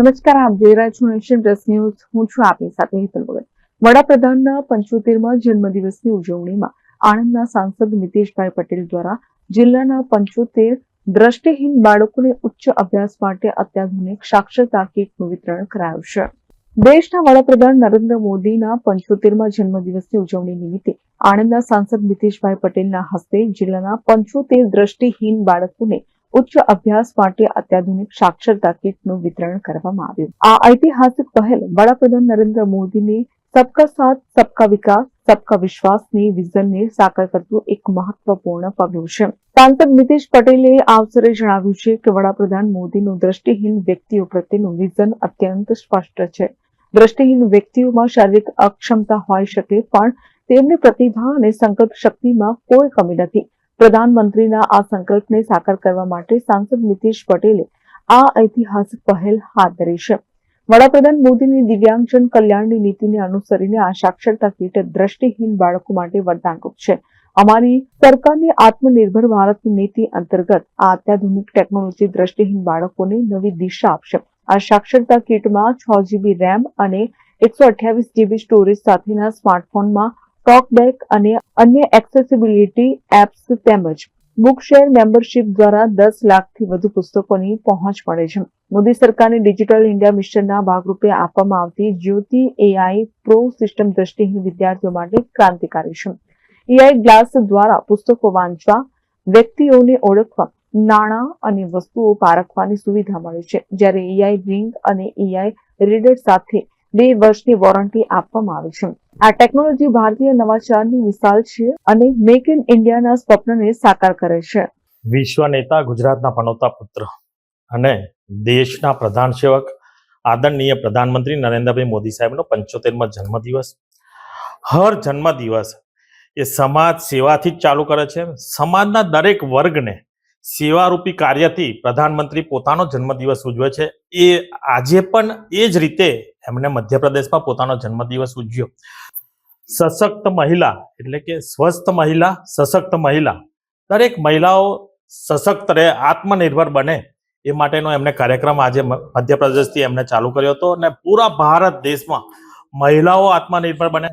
નમસ્કાર, આપ જોઈ રહ્યા છો નેશન પ્લસ ન્યૂઝ. હું છું આપની સાથે હેતલ ભગત. વડાપ્રધાનના પંચોતેરમાં જન્મદિવસની ઉજવણીમાં આણંદના સાંસદ નીતિશભાઈ પટેલ દ્વારા જિલ્લાના પંચોતેર દ્રષ્ટિહીન બાળકોને ઉચ્ચ અભ્યાસ માટે અત્યાધુનિક સાક્ષરતા કીટનું વિતરણ કરાયું છે. દેશના વડાપ્રધાન નરેન્દ્ર મોદીના પંચોતેરમાં જન્મદિવસની ઉજવણી નિમિત્તે આણંદના સાંસદ નીતિશભાઈ પટેલના હસ્તે જિલ્લાના પંચોતેર દ્રષ્ટિહીન બાળકોને ઉચ્ચ અભ્યાસ માટે અત્યાધુનિક સાક્ષરતા કીટનું વિતરણ કરવામાં આવ્યું. આ ઐતિહાસિક પહેલ વડાપ્રધાન નરેન્દ્ર મોદીની સબકા સાથ, સબકા વિકાસ, સબકા વિશ્વાસની વિઝનને સાકાર કરતું એક મહત્વપૂર્ણ પગલું છે. સાંસદ નીતિશ પટેલે આ અવસરે જણાવ્યું છે કે વડાપ્રધાન મોદીનું દ્રષ્ટિહીન વ્યક્તિઓ પ્રત્યેનું વિઝન અત્યંત સ્પષ્ટ છે. દ્રષ્ટિહીન વ્યક્તિઓમાં શારીરિક અક્ષમતા હોઈ શકે, પણ તેમની પ્રતિભા અને સંકલ્પ શક્તિમાં કોઈ કમી નથી. પ્રધાનમંત્રીના આ સંકલ્પને સાકાર કરવા માટે સાંસદ નીતિશ પટેલે આ ઐતિહાસિક પહેલ હાથ ધરી છે. વડાપ્રધાન મોદીની દિવ્યાંગજન કલ્યાણની નીતિને અનુસરીને આ સાક્ષરતા કીટ દ્રષ્ટિહીન બાળકો માટે વરદાનરૂપ છે. અમારી સરકારની આત્મનિર્ભર ભારતની નીતિ અંતર્ગત આ અત્યાધુનિક ટેકનોલોજી દ્રષ્ટિહીન બાળકોને નવી દિશા આપશે. આ સાક્ષરતા કીટમાં છ જીબી રેમ અને એકસો અઠ્યાવીસ જીબી સ્ટોરેજ સાથેના સ્માર્ટફોનમાં ટોકબેક અને અન્ય એક્સેસિબિલિટી એપ્સ તેમજ બુક શેર મેમ્બરશિપ દ્વારા દસ લાખથી વધુ પુસ્તકોની પહોંચ મળે છે. મોદી સરકારની ડિજિટલ ઇન્ડિયા મિશનના ભાગરૂપે આપવામાં આવતી જ્યોતિ એઆઈ પ્રો સિસ્ટમ દ્રષ્ટિહીન વિદ્યાર્થીઓ માટે ક્રાંતિકારી છે. એઆઈ ગ્લાસ દ્વારા પુસ્તકો વાંચવા, વ્યક્તિઓને ઓળખવા, નાણાં અને વસ્તુઓ પારખવાની સુવિધા મળે છે. જ્યારે એઆઈ રિંગ અને એઆઈ રીડર સાથે બે વર્ષની વોરંટી આપવામાં આવે છે. આ ટેકનોલોજી ભારતીય નવાચારની મિસાલ છે અને મેક ઇન ઇન્ડિયાના સ્વપ્નને સાકાર કરે છે. વિશ્વ નેતા ગુજરાતના પનોતા પુત્ર અને દેશના પ્રધાન સેવક, આદરણીય પ્રધાનમંત્રી નરેન્દ્રભાઈ મોદી સાહેબનો પંચોતેરમો જન્મદિવસ. હર જન્મદિવસ એ સમાજ સેવાથી જ ચાલુ કરે છે. સમાજના દરેક વર્ગને સેવારૂપી કાર્યથી પ્રધાનમંત્રી પોતાનો જન્મદિવસ ઉજવે છે. એ આજે પણ એ જ રીતે એમણે મધ્યપ્રદેશમાં પોતાનો જન્મદિવસ ઉજવ્યો. સશક્ત મહિલા, એટલે કે સ્વસ્થ મહિલા, સશક્ત મહિલા. દરેક મહિલાઓ સશક્ત રહે, આત્મનિર્ભર બને, એ માટેનો એમને કાર્યક્રમ આજે મધ્યપ્રદેશથી એમને ચાલુ કર્યો હતો અને પૂરા ભારત દેશમાં મહિલાઓ આત્મનિર્ભર બને.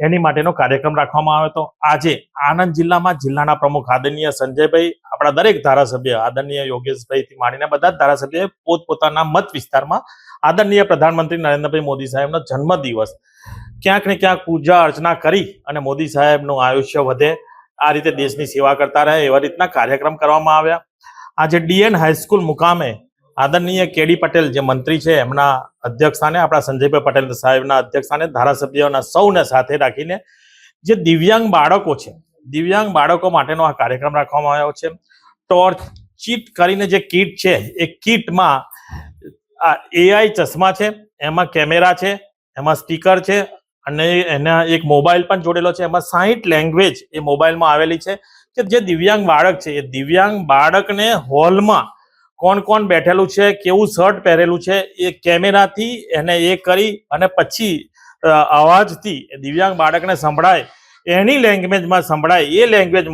એની માટેનો કાર્યક્રમ રાખવામાં આવ્યો હતો. આજે આણંદ જિલ્લામાં જિલ્લાના પ્રમુખ આદરણીય સંજયભાઈ, આપણા દરેક ધારાસભ્ય આદરણીય યોગેશભાઈથી માંડીને બધા જ ધારાસભ્યોએ પોતપોતાના મત વિસ્તારમાં આદરણીય પ્રધાનમંત્રી નરેન્દ્રભાઈ મોદી સાહેબનો જન્મદિવસ ક્યાંક ને ક્યાંક પૂજા અર્ચના કરી અને મોદી સાહેબનું આયુષ્ય વધે. આ રીતે દેશની સેવા કરતા રહે એવા રીતના કાર્યક્રમ કરવામાં આવ્યા. આજે ડીએન હાઈસ્કૂલ મુકામે આદરણીય કેડી પટેલ જે મંત્રી છે, એમના અધ્યક્ષસ્થાને, આપણા સંજયભાઈ પટેલ સાહેબના અધ્યક્ષસ્થાને ધારાસભ્યોના સૌને સાથે રાખીને જે દિવ્યાંગ બાળકો છે, દિવ્યાંગ બાળકો માટેનો આ કાર્યક્રમ રાખવામાં આવ્યો છે. ટોર્ચ ચીટ કરીને જે કીટ છે, એ કીટમાં આ એઆઈ ચશ્મા છે, એમાં કેમેરા છે, એમાં સ્પીકર છે અને એના એક મોબાઈલ પણ જોડેલો છે. એમાં સાહીઠ લેંગ્વેજ એ મોબાઈલમાં આવેલી છે કે જે દિવ્યાંગ બાળક છે, એ દિવ્યાંગ બાળકને હોલમાં કોણ કોણ બેઠેલું છે, કેવું શર્ટ પહેરેલું છે, એ કેમેરાથી એને એ કરી અને પછી અવાજથી દિવ્યાંગ બાળકને સંભળાય. એની લેંગ્વેજમાં સંભળાય, એ લેંગ્વેજ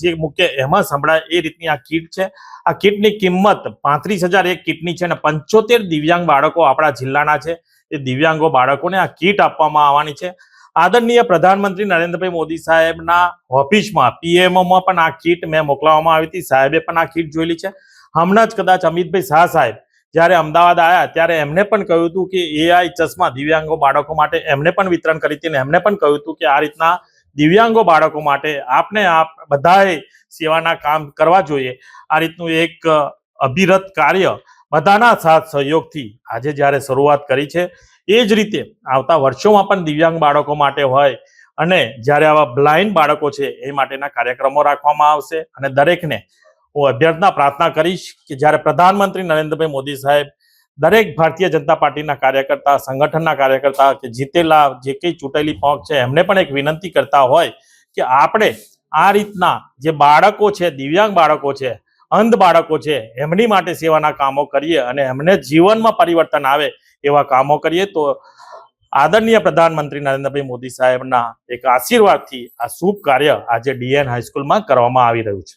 જે મૂકે એમાં સંભળાય, એ રીતની આ કીટ છે. આ કીટની કિંમત પાંત્રીસ હજાર એક કીટની છે અને પંચોતેર દિવ્યાંગ બાળકો આપણા જિલ્લાના છે. એ દિવ્યાંગો બાળકોને આ કીટ આપવામાં આવવાની છે. આદરણીય પ્રધાનમંત્રી નરેન્દ્રભાઈ મોદી સાહેબના ઓફિસમાં, પીએમઓમાં પણ આ કીટ મેં મોકલાવવામાં આવી હતી. સાહેબે પણ આ કીટ જોયેલી છે. હમણાં જ કદાચ અમિતભાઈ શાહ સાહેબ જ્યારે અમદાવાદ આવ્યા ત્યારે એમને પણ કહ્યું હતું કે એઆઈ ચશ્મા દિવ્યાંગો બાળકો માટે એમને પણ વિતરણ કરી હતી અને એમને પણ કહ્યું હતું કે આ રીતના દિવ્યાંગો બાળકો માટે આપને આપ બધાએ સેવાના કામ કરવા જોઈએ. આ રીતનું એક અભિરત કાર્ય બધાના સાથ સહયોગથી આજે જ્યારે શરૂઆત કરી છે, એ જ રીતે આવતા વર્ષોમાં પણ દિવ્યાંગ બાળકો માટે હોય અને જ્યારે આવા બ્લાઇન્ડ બાળકો છે, એ માટેના કાર્યક્રમો રાખવામાં આવશે અને દરેકને હું અભ્યર્થના પ્રાર્થના કરીશ કે જ્યારે પ્રધાનમંત્રી નરેન્દ્રભાઈ મોદી સાહેબ દરેક ભારતીય જનતા પાર્ટીના કાર્યકર્તા, સંગઠનના કાર્યકર્તા કે જીતેલા જે કંઈ ચૂંટેલી પંખ છે, એમને પણ એક વિનંતી કરતા હોય કે આપણે આ રીતના જે બાળકો છે, દિવ્યાંગ બાળકો છે, અંધ બાળકો છે, એમની માટે સેવાના કામો કરીએ અને એમને જીવનમાં પરિવર્તન આવે એવા કામો કરીએ, તો આદરણીય પ્રધાનમંત્રી નરેન્દ્રભાઈ મોદી સાહેબના એક આશીર્વાદથી આ શુભ કાર્ય આજે ડીએન હાઈસ્કૂલમાં કરવામાં આવી રહ્યું છે.